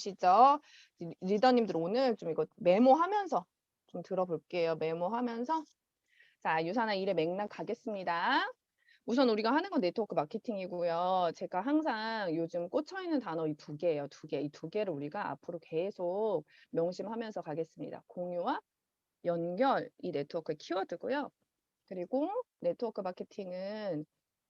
보시죠. 리- 리더님들 오늘 좀 이거 메모하면서 좀 들어볼게요. 메모하면서. 자, 유산화 일의 맥락 가겠습니다. 우선 우리가 하는 건 네트워크 마케팅이고요. 제가 항상 요즘 꽂혀 있는 단어 이 두 개예요. 두 개. 이 두 개를 우리가 앞으로 계속 명심하면서 가겠습니다. 공유와 연결, 이 네트워크 키워드고요. 그리고 네트워크 마케팅은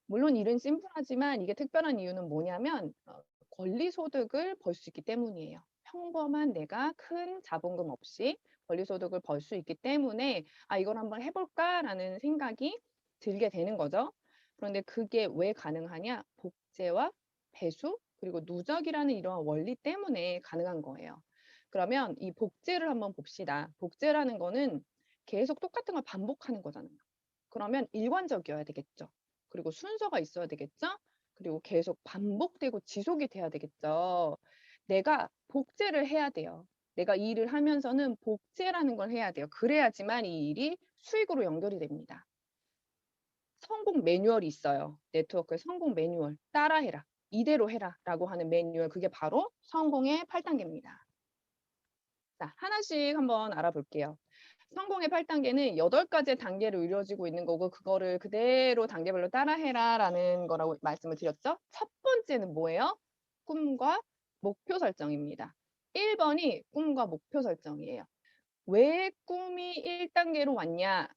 물론 일은 심플하지만 이게 특별한 이유는 뭐냐면 어, 권리 소득을 벌 수 있기 때문이에요. 평범한 내가 큰 자본금 없이 권리 소득을 벌 수 있기 때문에 아 이걸 한번 해볼까라는 생각이 들게 되는 거죠. 그런데 그게 왜 가능하냐? 복제와 배수 그리고 누적이라는 이러한 원리 때문에 가능한 거예요. 그러면 이 복제를 한번 봅시다. 복제라는 거는 계속 똑같은 걸 반복하는 거잖아요. 그러면 일관적이어야 되겠죠. 그리고 순서가 있어야 되겠죠. 그리고 계속 반복되고 지속이 돼야 되겠죠. 내가 복제를 해야 돼요. 내가 이 일을 하면서는 복제라는 걸 해야 돼요. 그래야지만 이 일이 수익으로 연결이 됩니다. 성공 매뉴얼이 있어요. 네트워크의 성공 매뉴얼. 따라해라. 이대로 해라. 라고 하는 매뉴얼. 그게 바로 성공의 8단계입니다. 자, 하나씩 한번 알아볼게요. 성공의 8단계는 8가지의 단계로 이루어지고 있는 거고 그거를 그대로 단계별로 따라해라 라는 거라고 말씀을 드렸죠. 첫 번째는 뭐예요? 꿈과 목표 설정입니다. 1번이 꿈과 목표 설정이에요. 왜 꿈이 1단계로 왔냐?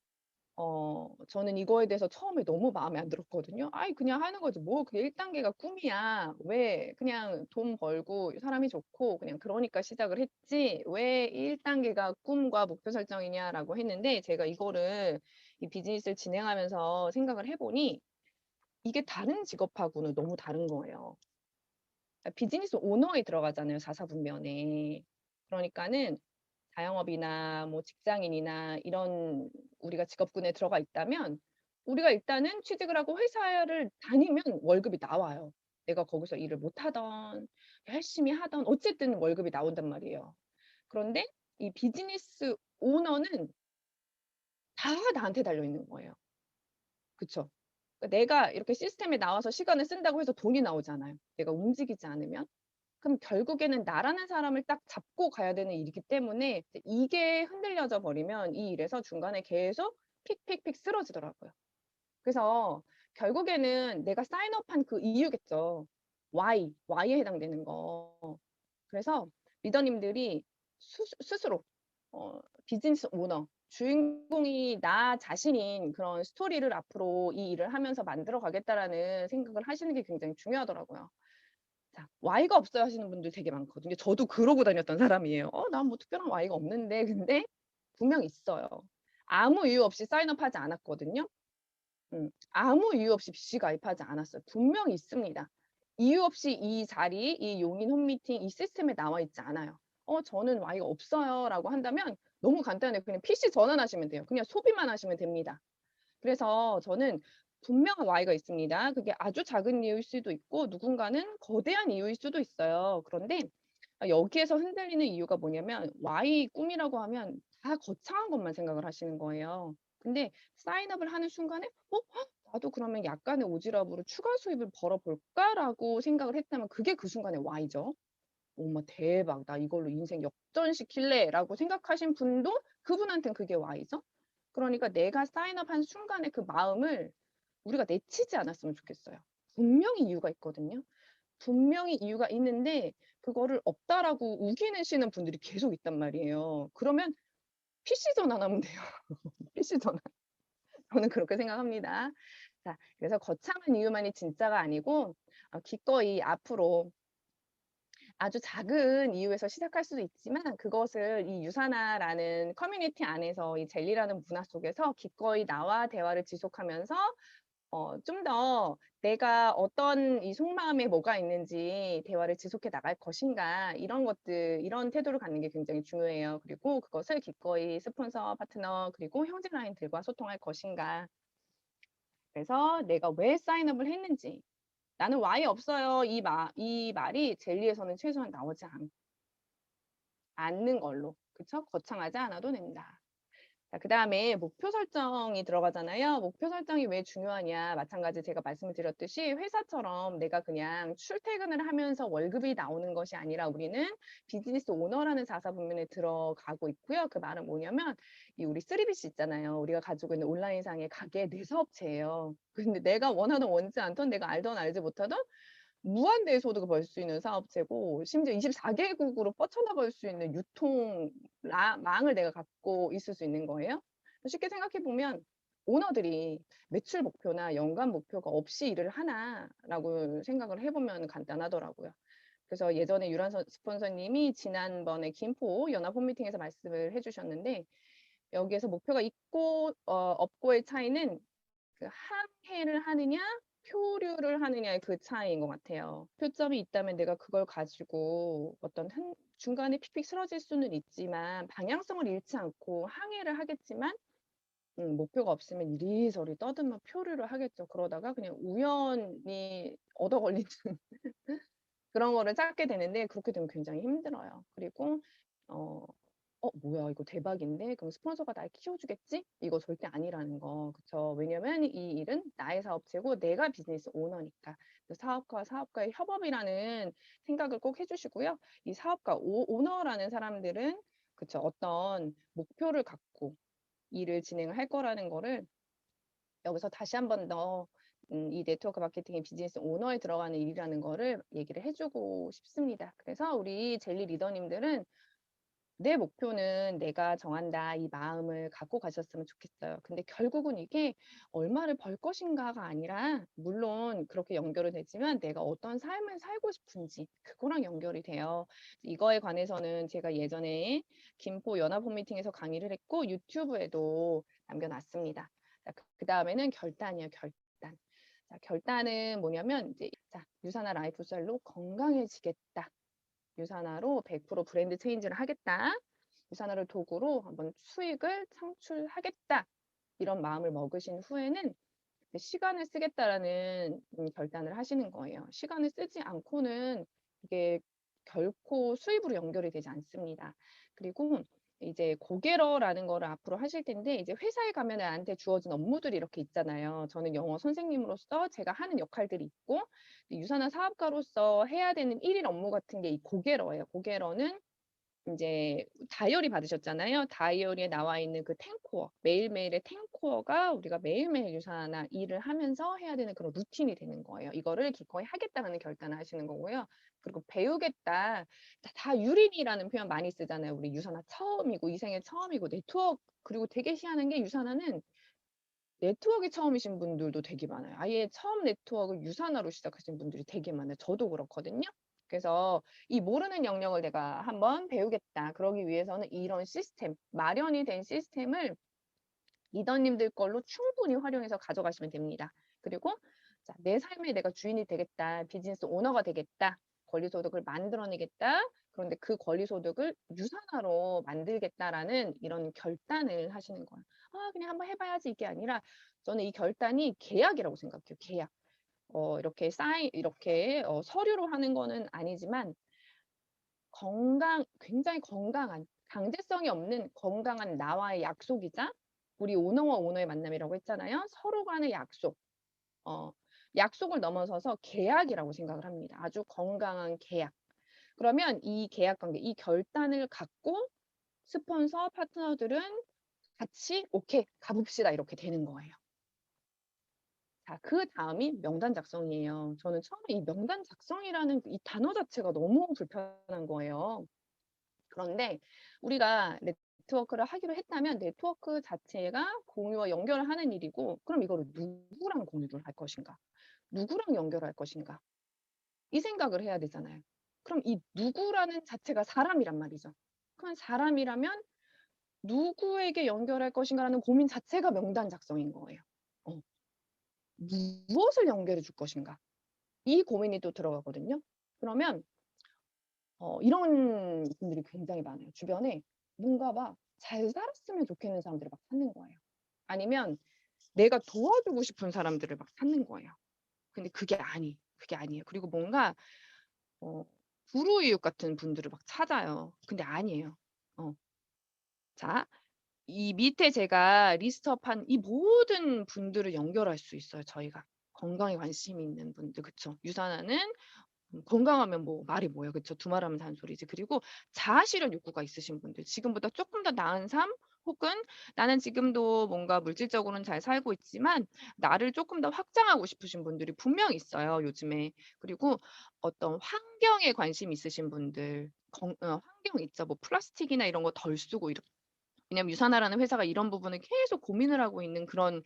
어, 저는 이거에 대해서 처음에 너무 마음에 안 들었거든요. 아이, 그냥 하는 거지. 뭐, 그게 1단계가 꿈이야. 왜 그냥 돈 벌고 사람이 좋고 그냥 그러니까 시작을 했지. 왜 1단계가 꿈과 목표 설정이냐라고 했는데 제가 이거를 이 비즈니스를 진행하면서 생각을 해보니 이게 다른 직업하고는 너무 다른 거예요. 비즈니스 오너에 들어가잖아요. 사사분면에. 그러니까는 자영업이나 뭐 직장인이나 이런 우리가 직업군에 들어가 있다면 우리가 일단은 취직을 하고 회사를 다니면 월급이 나와요. 내가 거기서 일을 못 하던 열심히 하던 어쨌든 월급이 나온단 말이에요. 그런데 이 비즈니스 오너는 다 나한테 달려 있는 거예요. 그러니까 내가 이렇게 시스템에 나와서 시간을 쓴다고 해서 돈이 나오잖아요. 내가 움직이지 않으면. 그럼 결국에는 나라는 사람을 딱 잡고 가야 되는 일이기 때문에 이게 흔들려져 버리면 이 일에서 중간에 계속 픽픽픽 쓰러지더라고요. 그래서 결국에는 내가 사인업한 그 이유겠죠. why, why에 해당되는 거. 그래서 리더님들이 수, 스스로 어, 비즈니스 오너, 주인공이 나 자신인 그런 스토리를 앞으로 이 일을 하면서 만들어 가겠다라는 생각을 하시는 게 굉장히 중요하더라고요. 자, Y가 없어요 하시는 분들 되게 많거든요. 저도 그러고 다녔던 사람이에요. 어, 난 뭐 특별한 Y가 없는데. 근데 분명 있어요. 아무 이유 없이 사인업 하지 않았거든요. 음, 아무 이유 없이 BC 가입하지 않았어요. 분명 있습니다. 이유 없이 이 자리, 이 용인 홈미팅, 이 시스템에 나와 있지 않아요. 어, 저는 Y가 없어요 라고 한다면 너무 간단해요. 그냥 PC 전환하시면 돼요. 그냥 소비만 하시면 됩니다. 그래서 저는 분명한 Y가 있습니다. 그게 아주 작은 이유일 수도 있고 누군가는 거대한 이유일 수도 있어요. 그런데 여기에서 흔들리는 이유가 뭐냐면 Y 꿈이라고 하면 다 거창한 것만 생각을 하시는 거예요. 근데 사인업을 하는 순간에 어? 헉, 나도 그러면 약간의 오지랖으로 추가 수입을 벌어볼까라고 생각을 했다면 그게 그 순간의 Y죠. 어머 대박 나 이걸로 인생 역전시킬래 라고 생각하신 분도 그분한테는 그게 Y죠. 그러니까 내가 사인업한 순간에 그 마음을 우리가 내치지 않았으면 좋겠어요. 분명히 이유가 있거든요. 분명히 이유가 있는데 그거를 없다라고 우기내시는 분들이 계속 있단 말이에요. 그러면 PC 전환하면 돼요. PC 전환. 저는 그렇게 생각합니다. 자, 그래서 거창한 이유만이 진짜가 아니고 어, 기꺼이 앞으로 아주 작은 이유에서 시작할 수도 있지만 그것을 이 유산화라는 커뮤니티 안에서 이 젤리라는 문화 속에서 기꺼이 나와 대화를 지속하면서 어, 좀 더 내가 어떤 이 속마음에 뭐가 있는지 대화를 지속해 나갈 것인가 이런 것들 이런 태도를 갖는 게 굉장히 중요해요. 그리고 그것을 기꺼이 스폰서, 파트너 그리고 형제 라인들과 소통할 것인가. 그래서 내가 왜 사인업을 했는지 나는 Y 없어요. 이, 마, 이 말이 젤리에서는 최소한 나오지 않, 않는 걸로. 그쵸? 거창하지 않아도 된다. 자, 그 다음에 목표 설정이 들어가잖아요. 목표 설정이 왜 중요하냐? 마찬가지 제가 말씀을 드렸듯이 회사처럼 내가 그냥 출퇴근을 하면서 월급이 나오는 것이 아니라 우리는 비즈니스 오너라는 자사 분면에 들어가고 있고요. 그 말은 뭐냐면 이 우리 3BC 있잖아요. 우리가 가지고 있는 온라인상의 가게 내 사업체예요. 근데 내가 원하던 원치 않던 내가 알던 알지 못하던 무한대의 소득을 벌 수 있는 사업체고 심지어 24개국으로 뻗쳐나갈 수 있는 유통 라- 망을 내가 갖고 있을 수 있는 거예요. 쉽게 생각해 보면 오너들이 매출 목표나 연간 목표가 없이 일을 하나라고 생각을 해보면 간단하더라고요. 그래서 예전에 유란 선- 스폰서님이 지난번에 김포 연합 홈미팅에서 말씀을 해주셨는데 여기에서 목표가 있고 어, 없고의 차이는 그 항해를 하느냐 표류를 하느냐의 그 차이인 것 같아요. 표점이 있다면 내가 그걸 가지고 어떤 한, 중간에 픽픽 쓰러질 수는 있지만 방향성을 잃지 않고 항해를 하겠지만 음, 목표가 없으면 이리저리 떠들면 표류를 하겠죠. 그러다가 그냥 우연히 얻어 걸리는 그런 거를 찾게 되는데 그렇게 되면 굉장히 힘들어요. 그리고 어, 어 뭐야 이거 대박인데 그럼 스폰서가 날 키워주겠지? 이거 절대 아니라는 거 그쵸? 왜냐면 이 일은 나의 사업체고 내가 비즈니스 오너니까 그 사업가와 사업가의 협업이라는 생각을 꼭 해 주시고요. 이 사업가 오, 오너라는 사람들은 그쵸 어떤 목표를 갖고 일을 진행을 할 거라는 거를 여기서 다시 한번더 음, 이 네트워크 마케팅의 비즈니스 오너에 들어가는 일이라는 거를 얘기를 해 주고 싶습니다. 그래서 우리 젤리 리더님들은 내 목표는 내가 정한다 이 마음을 갖고 가셨으면 좋겠어요. 근데 결국은 이게 얼마를 벌 것인가가 아니라 물론 그렇게 연결이 되지만 내가 어떤 삶을 살고 싶은지 그거랑 연결이 돼요. 이거에 관해서는 제가 예전에 김포 연합홈 미팅에서 강의를 했고 유튜브에도 남겨놨습니다. 그 다음에는 결단이에요. 결단. 자, 결단은 뭐냐면 이제 자, 유산화 라이프스타일로 건강해지겠다. 유산화로 100% 브랜드 체인지를 하겠다. 유산화를 도구로 한번 수익을 창출하겠다. 이런 마음을 먹으신 후에는 시간을 쓰겠다라는 음, 결단을 하시는 거예요. 시간을 쓰지 않고는 이게 결코 수입으로 연결이 되지 않습니다. 그리고 이제 고개러라는 거를 앞으로 하실 텐데 이제 회사에 가면 나한테 주어진 업무들이 이렇게 있잖아요. 저는 영어 선생님으로서 제가 하는 역할들이 있고 유산화 사업가로서 해야 되는 일일 업무 같은 게 이 고개러예요. 고개러는 이제 다이어리 받으셨잖아요. 다이어리에 나와 있는 그 탱코어, 매일매일의 탱코어가 우리가 매일매일 유산화 일을 하면서 해야 되는 그런 루틴이 되는 거예요. 이거를 기꺼이 하겠다는 결단을 하시는 거고요. 그리고 배우겠다. 다, 다 유린이라는 표현 많이 쓰잖아요. 우리 유산화 처음이고 이 생애 처음이고 네트워크 그리고 되게 희한한 게 유산화는 네트워크 처음이신 분들도 되게 많아요. 아예 처음 네트워크 유산화로 시작하신 분들이 되게 많아요. 저도 그렇거든요. 그래서 이 모르는 영역을 내가 한번 배우겠다. 그러기 위해서는 이런 시스템, 마련이 된 시스템을 리더님들 걸로 충분히 활용해서 가져가시면 됩니다. 그리고 자, 내 삶에 내가 주인이 되겠다. 비즈니스 오너가 되겠다. 권리소득을 만들어내겠다. 그런데 그 권리소득을 유산화로 만들겠다라는 이런 결단을 하시는 거예요. 아, 그냥 한번 해봐야지 이게 아니라 저는 이 결단이 계약이라고 생각해요. 계약. 어, 이렇게 사인, 이렇게 어, 서류로 하는 거는 아니지만 건강, 굉장히 건강한, 강제성이 없는 건강한 나와의 약속이자 우리 오너와 오너의 만남이라고 했잖아요. 서로 간의 약속. 어, 약속을 넘어서서 계약이라고 생각을 합니다. 아주 건강한 계약. 그러면 이 계약 관계, 이 결단을 갖고 스폰서 파트너들은 같이 오케이 가봅시다 이렇게 되는 거예요. 자, 그 다음이 명단 작성이에요. 저는 처음에 이 명단 작성이라는 이 단어 자체가 너무 불편한 거예요. 그런데 우리가 네트워크를 하기로 했다면 네트워크 자체가 공유와 연결을 하는 일이고 그럼 이거를 누구랑 공유를 할 것인가? 누구랑 연결할 것인가? 이 생각을 해야 되잖아요. 그럼 이 누구라는 자체가 사람이란 말이죠. 그럼 사람이라면 누구에게 연결할 것인가라는 고민 자체가 명단 작성인 거예요. 어. 무엇을 연결해 줄 것인가? 이 고민이 또 들어가거든요. 그러면 어, 이런 분들이 굉장히 많아요. 주변에 뭔가 막 잘 살았으면 좋겠는 사람들을 막 찾는 거예요. 아니면 내가 도와주고 싶은 사람들을 막 찾는 거예요. 근데 그게 아니, 그게 아니에요. 그리고 뭔가 어, 불우이웃 같은 분들을 막 찾아요. 근데 아니에요. 어. 자, 이 밑에 제가 리스트업한 이 모든 분들을 연결할 수 있어요, 저희가. 건강에 관심이 있는 분들 그쵸. 유산하는 음 건강하면 뭐 말이 뭐예요. 그쵸. 두말하면 잔소리지. 그리고 자아 실현 욕구가 있으신 분들, 지금보다 쪼끔 더 나은 삶 혹은 나는 지금도 뭔가 물질적으로는 잘 살고 있지만 나를 쪼끔 더 확장하고 싶으신 분들이 분명히 있어요, 요즘에. 그리고 어떤 환경에 관심이 있으신 분들 건어 환경 있죠. 뭐 플라스틱이나 이런 거 덜 쓰고 이렇 왜냐면 유산하라는 회사가 이런 부분을 계속 고민을 하고 있는 그런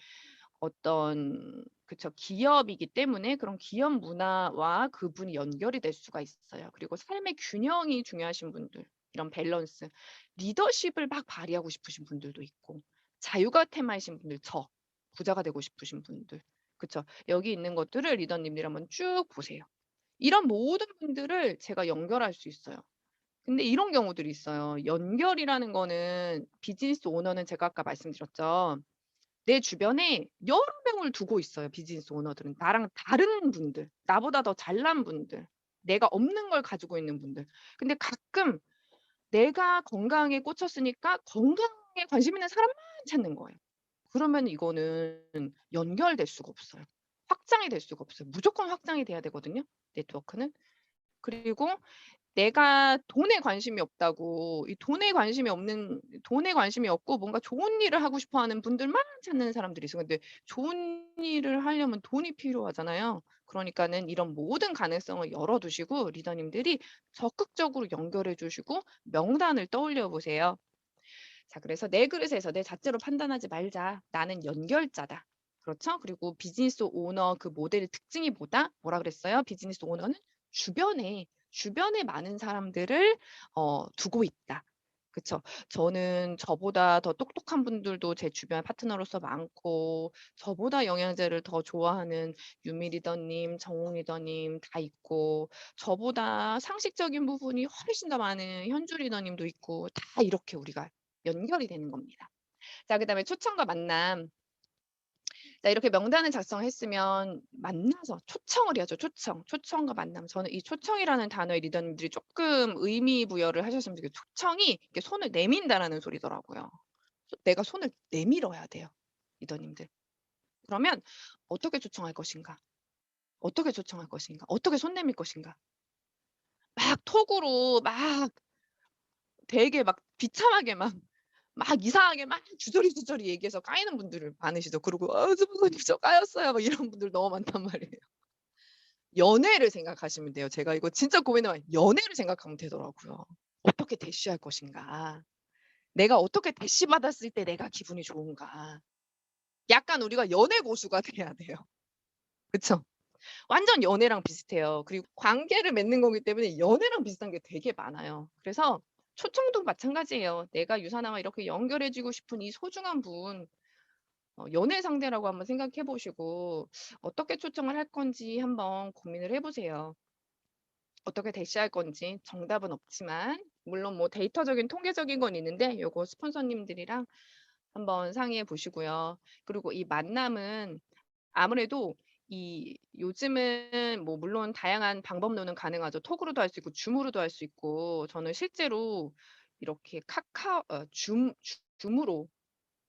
어떤 그쵸. 기업이기 때문에 그런 기업 문화와 그분이 연결이 될 수가 있어요. 그리고 삶의 균형이 중요하신 분들, 이런 밸런스, 리더십을 막 발휘하고 싶으신 분들도 있고 자유가 테마이신 분들 저, 부자가 되고 싶으신 분들 그쵸. 여기 있는 것들을 리더님들이 한번 쭉 보세요. 이런 모든 분들을 제가 연결할 수 있어요. 근데 이런 경우들이 있어요. 연결이라는 거는 비즈니스 오너는 제가 아까 말씀드렸죠. 내 주변에 여러 명을 두고 있어요, 비즈니스 오너들은. 나랑 다른 분들, 나보다 더 잘난 분들, 내가 없는 걸 가지고 있는 분들. 근데 가끔 내가 건강에 꽂혔으니까 건강에 관심 있는 사람만 찾는 거예요. 그러면 이거는 연결될 수가 없어요. 확장이 될 수가 없어요. 무조건 확장이 돼야 되거든요, 네트워크는. 그리고 내가 돈에 관심이 없다고 이 돈에 관심이 없는 돈에 관심이 없고 뭔가 좋은 일을 하고 싶어 하는 분들만 찾는 사람들이 있어요. 근데 좋은 일을 하려면 돈이 필요하잖아요. 그러니까는 이런 모든 가능성을 열어 두시고 리더님들이 적극적으로 연결해 주시고 명단을 떠올려 보세요. 자 그래서 '내 그릇에서 내 잣대로 판단하지 말자. 나는 연결자다.' 그렇죠? 그리고 비즈니스 오너 그 모델의 특징이 뭐다? 뭐라 그랬어요? 비즈니스 오너는 주변에, 주변에 많은 사람들을 어 두고 있다. 그쵸. 저는 저보다 더 똑똑한 분들도 제 주변 파트너로서 많고 저보다 영양제를 더 좋아하는 유미 리더님, 정웅 리더님 다 있고 저보다 상식적인 부분이 훨씬 더 많은 현주 리더님도 있고 다 이렇게 우리가 연결이 되는 겁니다. 자 그다음에 초청과 만남. 자 이렇게 명단을 작성했으면 만나서 초청을 해야죠, 초청. 초청과 만남. 저는 이 초청이라는 단어에 리더님들이 쪼끔 의미 부여를 하셨으면 좋겠어요. 초청이 이렇게 손을 내민다라는 소리더라고요. 소 내가 손을 내밀어야 돼요, 리더님들. 그러면 어떻게 초청할 것인가? 어떻게 초청할 것인가? 어떻게 손 내밀 것인가? 막 톡으로 막 되게 막 비참하게 막 막 이상하게 막 주저리주저리 얘기해서 까이는 분들을 많으시죠. 그리고 "아 스폰서님 저 까였어요." 막 이런 분들 너무 많단 말이에요. 연애를 생각하시면 돼요. 제가 이거 진짜 고민해 봤 연애를 생각하면 되더라고요. 어떻게 대시할 것인가? 내가 어떻게 대시 받았을 때 내가 기분이 좋은가? 약간 우리가 연애 고수가 돼야 돼요. 그쵸? 완전 연애랑 비슷해요. 그리고 관계를 맺는 거기 때문에 연애랑 비슷한 게 되게 많아요. 그래서 초청도 마찬가지예요. 내가 유산하와 이렇게 연결해 주고 싶은 이 소중한 분 어 연애 상대라고 한번 생각해 보시고 어떻게 초청을 할 건지 한번 고민을 해 보세요. 어떻게 대시할 건지 정답은 없지만 물론 뭐 데이터적인 통계적인 건 있는데 요거 스폰서님들이랑 한번 상의해 보시고요. 그리고 이 만남은 아무래도 이 요즘은 뭐 물론 다양한 방법론은 가능하죠. 톡으로도 할 수 있고 줌으로도 할 수 있고 저는 실제로 이렇게 카카오 어 줌 줌으로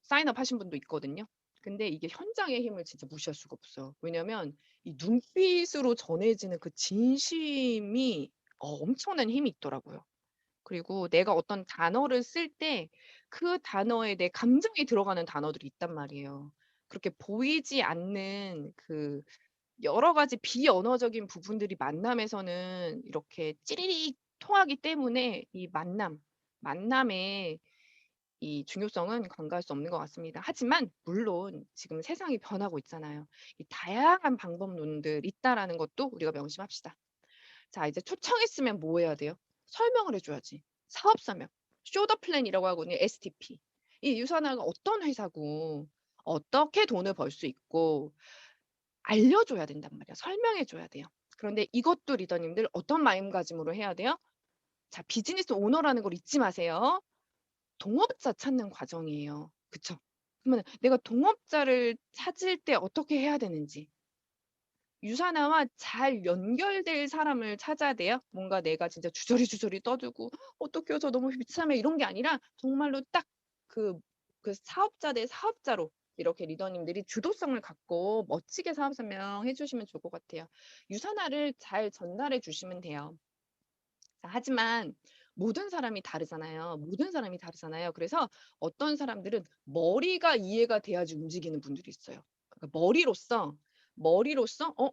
사인업 하신 분도 있거든요. 근데 이게 현장의 힘을 진짜 무시할 수가 없어요. 왜냐면 이 눈빛으로 전해지는 그 진심이 어 엄청난 힘이 있더라고요. 그리고 내가 어떤 단어를 쓸 때 그 단어에 내 감정이 들어가는 단어들이 있단 말이에요. 그렇게 보이지 않는 그 여러 가지 비언어적인 부분들이 만남에서는 이렇게 찌리릭 통하기 때문에 이 만남, 만남의 이 중요성은 간과할 수 없는 것 같습니다. 하지만 물론 지금 세상이 변하고 있잖아요. 이 다양한 방법론들 있다라는 것도 우리가 명심합시다. 자 이제 초청했으면 뭐 해야 돼요? 설명을 해 줘야지. 사업 설명. 쇼더 플랜이라고 하거든요, STP. 이 유산화가 어떤 회사고 어떻게 돈을 벌 수 있고 알려 줘야 된단 말이야. 설명해 줘야 돼요. 그런데 이것도 리더님들 어떤 마음가짐으로 해야 돼요? 자 비즈니스 오너라는 걸 잊지 마세요. 동업자 찾는 과정이에요. 그쵸? 그러면 내가 동업자를 찾을 때 어떻게 해야 되는지. 유산화와 잘 연결될 사람을 찾아야 돼요. 뭔가 내가 진짜 주저리 주저리 떠들고 "어떡해요. 저 너무 비참해요." 이런 게 아니라 정말로 딱 그 그 사업자 대 사업자로 이렇게 리더님들이 주도성을 갖고 멋지게 사업 설명해 주시면 좋을 것 같아요. 유산화를 잘 전달해 주시면 돼요. 자, 하지만 모든 사람이 다르잖아요. 모든 사람이 다르잖아요. 그래서 어떤 사람들은 머리가 이해가 돼야지 움직이는 분들이 있어요. 그러니까 머리로서 머리로서 어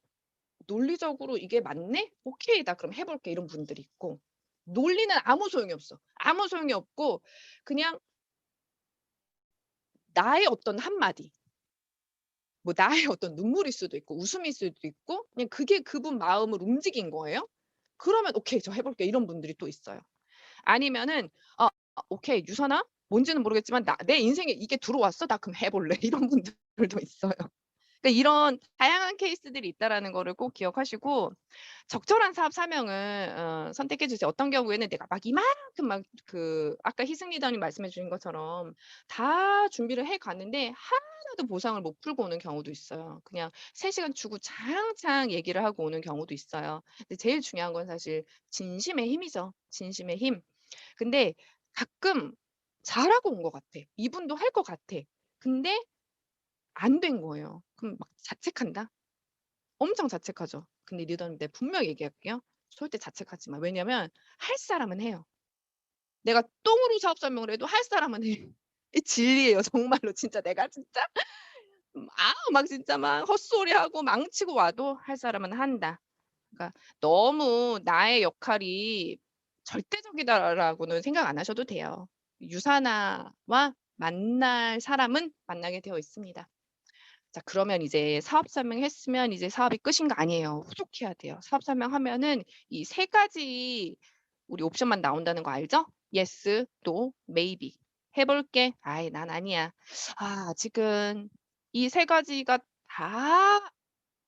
논리적으로 이게 맞네? 오케이. 나 그럼 해 볼게. 이런 분들이 있고 논리는 아무 소용이 없어. 아무 소용이 없고 그냥 나의 어떤 한마디 뭐 나의 어떤 눈물일 수도 있고 웃음일 수도 있고 그냥 그게 그분 마음을 움직인 거예요. 그러면 오케이. 저 해 볼게요. 이런 분들이 또 있어요. 아니면은 어 오케이. 유선아 뭔지는 모르겠지만 나 내 인생에 이게 들어왔어. 나 그럼 해 볼래. 이런 분들도 있어요. 그러니까 이런 다양한 케이스들이 있다라는 거를 꼭 기억하시고 적절한 사업 사명을 어 선택해 주세요. 어떤 경우에는 내가 막 이만큼 막 그 아까 희승 리더님 말씀해 주신 것처럼 다 준비를 해 갔는데 하나도 보상을 못 풀고 오는 경우도 있어요. 그냥 3 시간 주구장창 얘기를 하고 오는 경우도 있어요. 근데 제일 중요한 건 사실 진심의 힘이죠. 진심의 힘. 근데 가끔 잘하고 온 것 같아. 이분도 할 것 같아. 근데 안 된 거예요. 그럼 막 자책한다? 엄청 자책하죠. 근데 리더님 내가 분명히 얘기할게요. 절대 자책하지 마. 왜냐면 할 사람은 해요. 내가 똥으로 사업 설명을 해도 할 사람은 해. 이 진리예요. 정말로 진짜 내가 진짜 음아막 진짜 막 헛소리하고 망치고 와도 할 사람은 한다. 그러니까 너무 나의 역할이 절대적이다라고는 생각 안 하셔도 돼요. 유산화와 만날 사람은 만나게 되어 있습니다. 자 그러면 이제 사업 설명 했으면 이제 사업이 끝인 거 아니에요. 후속해야 돼요. 사업 설명 하면은 이3 가지 우리 옵션만 나온다는 거 알죠? yes, no, maybe. 해 볼게. 아이 난 아니야. 아 아직은 이3 가지가 다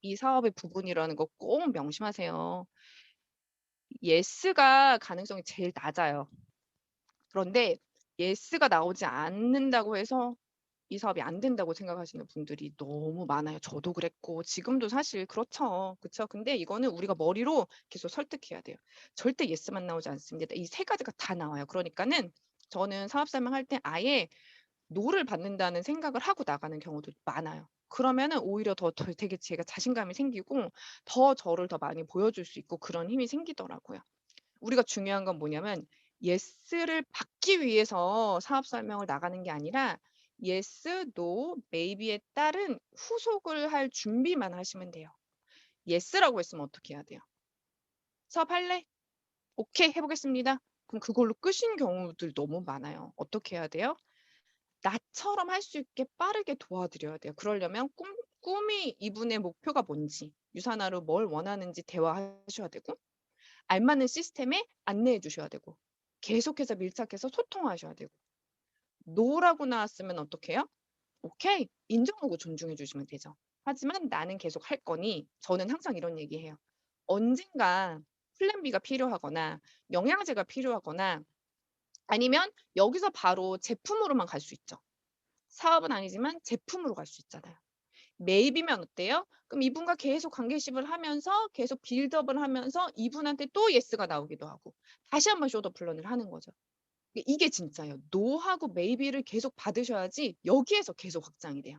이 사업의 부분이라는 거 꼭 명심하세요. yes가 가능성이 제일 낮아요. 그런데 yes가 나오지 않는다고 해서 이 사업이 안 된다고 생각하시는 분들이 너무 많아요. 저도 그랬고 지금도 사실 그렇죠. 그쵸? 근데 이거는 우리가 머리로 계속 설득해야 돼요. 절대 yes만 나오지 않습니다. 이3 가지가 다 나와요. 그러니까는 저는 사업 설명할 때 아예 no를 받는다는 생각을 하고 나가는 경우도 많아요. 그러면은 오히려 더 더 되게 제가 자신감이 생기고 더 저를 더 많이 보여줄 수 있고 그런 힘이 생기더라고요. 우리가 중요한 건 뭐냐면 yes를 받기 위해서 사업 설명을 나가는 게 아니라 yes, no, maybe에 따른 후속을 할 준비만 하시면 돼요. yes라고 했으면 어떻게 해야 돼요? "사업 할래?" "오케이. 해 보겠습니다." 그럼 그걸로 끝인 경우들 너무 많아요. 어떻게 해야 돼요? 나처럼 할 수 있게 빠르게 도와드려야 돼요. 그러려면 꿈 꿈이 이분의 목표가 뭔지, 유산화로 뭘 원하는지 대화하셔야 되고 알맞는 시스템에 안내해 주셔야 되고 계속해서 밀착해서 소통하셔야 되고 no라고 나왔으면 어떻게 해요? 오케이. 인정하고 존중해 주시면 되죠. 하지만 나는 계속 할 거니 저는 항상 이런 얘기해요. 언젠가 플랜 B가 필요하거나 영양제가 필요하거나 아니면 여기서 바로 제품으로만 갈 수 있죠. 사업은 아니지만 제품으로 갈 수 있잖아요. maybe면 어때요? 그럼 이분과 계속 관계십을 하면서 계속 빌드업을 하면서 이분한테 또 yes가 나오기도 하고 다시 한번 쇼더 플런을 하는 거죠. 이 이게 진짜예요. no하고 maybe를 계속 받으셔야지 여기에서 계속 확장이 돼요.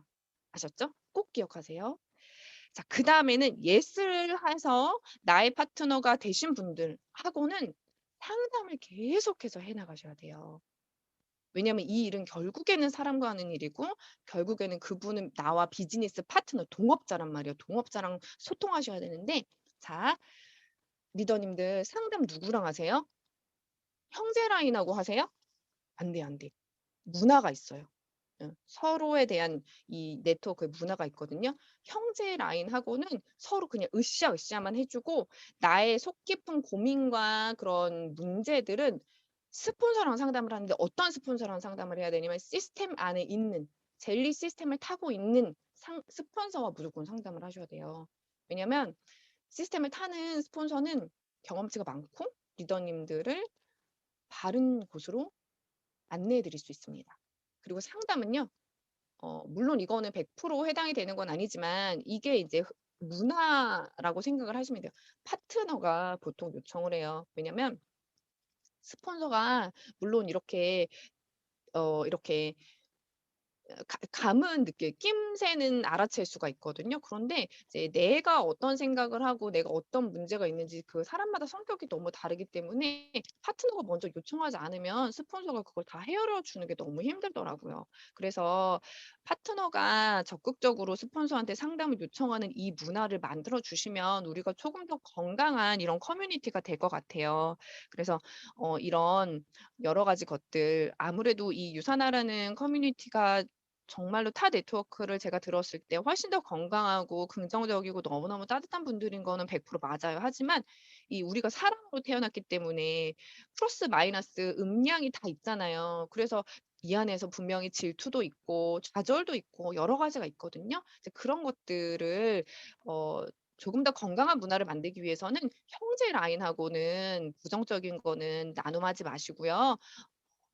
아셨죠? 꼭 기억하세요. 자 그 다음에는 yes를 해서 나의 파트너가 되신 분들하고는 상담을 계속해서 해 나가셔야 돼요. 왜냐면 이 일은 결국에는 사람과 하는 일이고 결국에는 그분은 나와 비즈니스 파트너 동업자란 말이에요. 동업자랑 소통하셔야 되는데 자 리더님들 상담 누구랑 하세요? 형제 라인하고 하세요? 안 돼요, 안 돼. 문화가 있어요. 예. 서로에 대한 이 네트워크의 문화가 있거든요. 형제 라인하고는 서로 그냥 으쌰으쌰만 해 주고 나의 속 깊은 고민과 그런 문제들은 스폰서랑 상담을 하는데 어떤 스폰서랑 상담을 해야 되냐면 시스템 안에 있는 젤리 시스템을 타고 있는 상 스폰서와 무조건 상담을 하셔야 돼요. 왜냐면 시스템을 타는 스폰서는 경험치가 많고 리더님들을 바른 곳으로 안내해 드릴 수 있습니다. 그리고 상담은요. 어 물론 이거는 100% 해당이 되는 건 아니지만 이게 이제 흐 문화라고 생각을 하시면 돼요. 파트너가 보통 요청을 해요. 왜냐면 스폰서가 물론 이렇게 어 이렇게 가 감은 느껴요. 낌새는 알아챌 수가 있거든요. 그런데 이제 내가 어떤 생각을 하고 내가 어떤 문제가 있는지 그 사람마다 성격이 너무 다르기 때문에 파트너가 먼저 요청하지 않으면 스폰서가 그걸 다 헤아려 주는 게 너무 힘들더라고요. 그래서 파트너가 적극적으로 스폰서한테 상담을 요청하는 이 문화를 만들어 주시면 우리가 조금 더 건강한 이런 커뮤니티가 될 것 같아요. 그래서 어 이런 여러 가지 것들 아무래도 이 유사나라는 커뮤니티가 정말로 타 네트워크를 제가 들었을 때 훨씬 더 건강하고 긍정적이고 너무너무 따뜻한 분들인 거는 100% 맞아요. 하지만 이 우리가 사람으로 태어났기 때문에 플러스 마이너스 음량이 다 있잖아요. 그래서 이 안에서 분명히 질투도 있고 좌절도 있고 여러 가지가 있거든요. 이제 그런 것들을 어 조금 더 건강한 문화를 만들기 위해서는 형제 라인하고는 부정적인 거는 나눔하지 마시고요.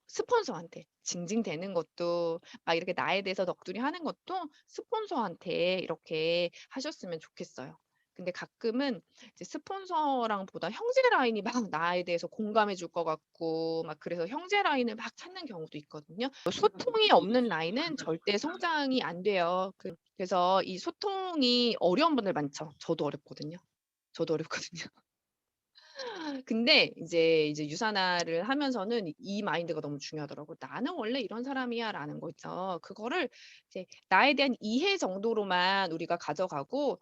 스폰서한테 징징대는 것도 막 이렇게 나에 대해서 넋두리 하는 것도 스폰서한테 이렇게 하셨으면 좋겠어요. 근데 가끔은 이제 스폰서랑 보다 형제 라인이 막 나에 대해서 공감해 줄 것 같고 막 그래서 형제 라인을 막 찾는 경우도 있거든요. 소통이 없는 라인은 절대 성장이 안 돼요. 그 그래서 이 소통이 어려운 분들 많죠. 저도 어렵거든요. 저도 어렵거든요. 근데 이제 이제 유산화를 하면서는 이 마인드가 너무 중요하더라고요. '나는 원래 이런 사람이야.'라는 거 있죠. 그거를 이제 나에 대한 이해 정도로만 우리가 가져가고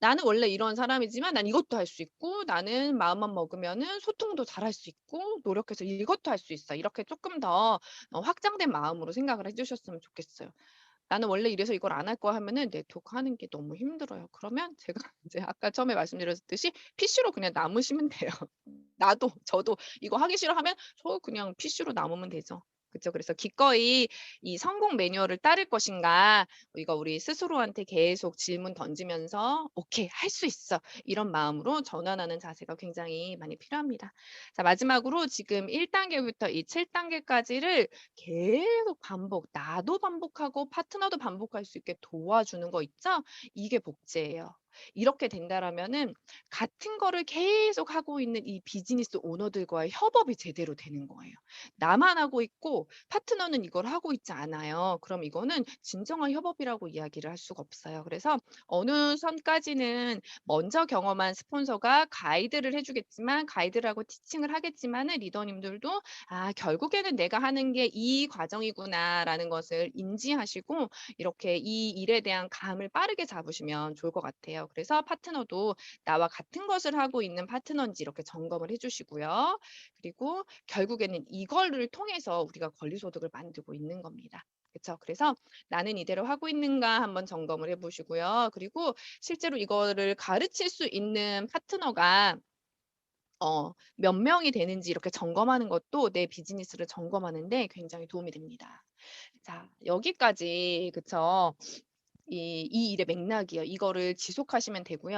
'나는 원래 이런 사람이지만 난 이것도 할 수 있고 나는 마음만 먹으면은 소통도 잘할 수 있고 노력해서 이것도 할 수 있어.' 이렇게 쪼끔 더어 확장된 마음으로 생각을 해 주셨으면 좋겠어요. ' 나는 원래 이래서 이걸 안 할 거야.' 하면은 네트워크 하는 게 너무 힘들어요. 그러면 제가 이제 아까 처음에 말씀드렸듯이 PC로 그냥 남으시면 돼요. 나도 저도 이거 하기 싫어 하면 저 그냥 PC로 남으면 되죠. 그쵸. 그래서 기꺼이 이 성공 매뉴얼을 따를 것인가 이거 우리 스스로한테 계속 질문 던지면서 '오케이. 할 수 있어.' 이런 마음으로 전환하는 자세가 굉장히 많이 필요합니다. 자 마지막으로 지금 1 단계부터 이 7 단계까지를 계속 반복 나도 반복하고 파트너도 반복할 수 있게 도와주는 거 있죠? 이게 복제예요. 이렇게 된다라면은 같은 거를 계속 하고 있는 이 비즈니스 오너들과의 협업이 제대로 되는 거예요. 나만 하고 있고 파트너는 이걸 하고 있지 않아요. 그럼 이거는 진정한 협업이라고 이야기를 할 수가 없어요. 그래서 어느 선까지는 먼저 경험한 스폰서가 가이드를 해 주겠지만 가이드를 하고 티칭을 하겠지만은 리더님들도 '아 결국에는 내가 하는 게 이 과정이구나.'라는 것을 인지하시고 이렇게 이 일에 대한 감을 빠르게 잡으시면 좋을 것 같아요. 그래서 파트너도 나와 같은 것을 하고 있는 파트너인지 이렇게 점검을 해 주시고요. 그리고 결국에는 이거를 통해서 우리가 권리 소득을 만들고 있는 겁니다. 그쵸. 그래서 '나는 이대로 하고 있는가.' 한번 점검을 해 보시고요. 그리고 실제로 이거를 가르칠 수 있는 파트너가 어 몇 명이 되는지 이렇게 점검하는 것도 내 비즈니스를 점검하는 데 굉장히 도움이 됩니다. 자 여기까지 그쵸. 이 이 일의 맥락이에요. 이거를 지속하시면 되고요.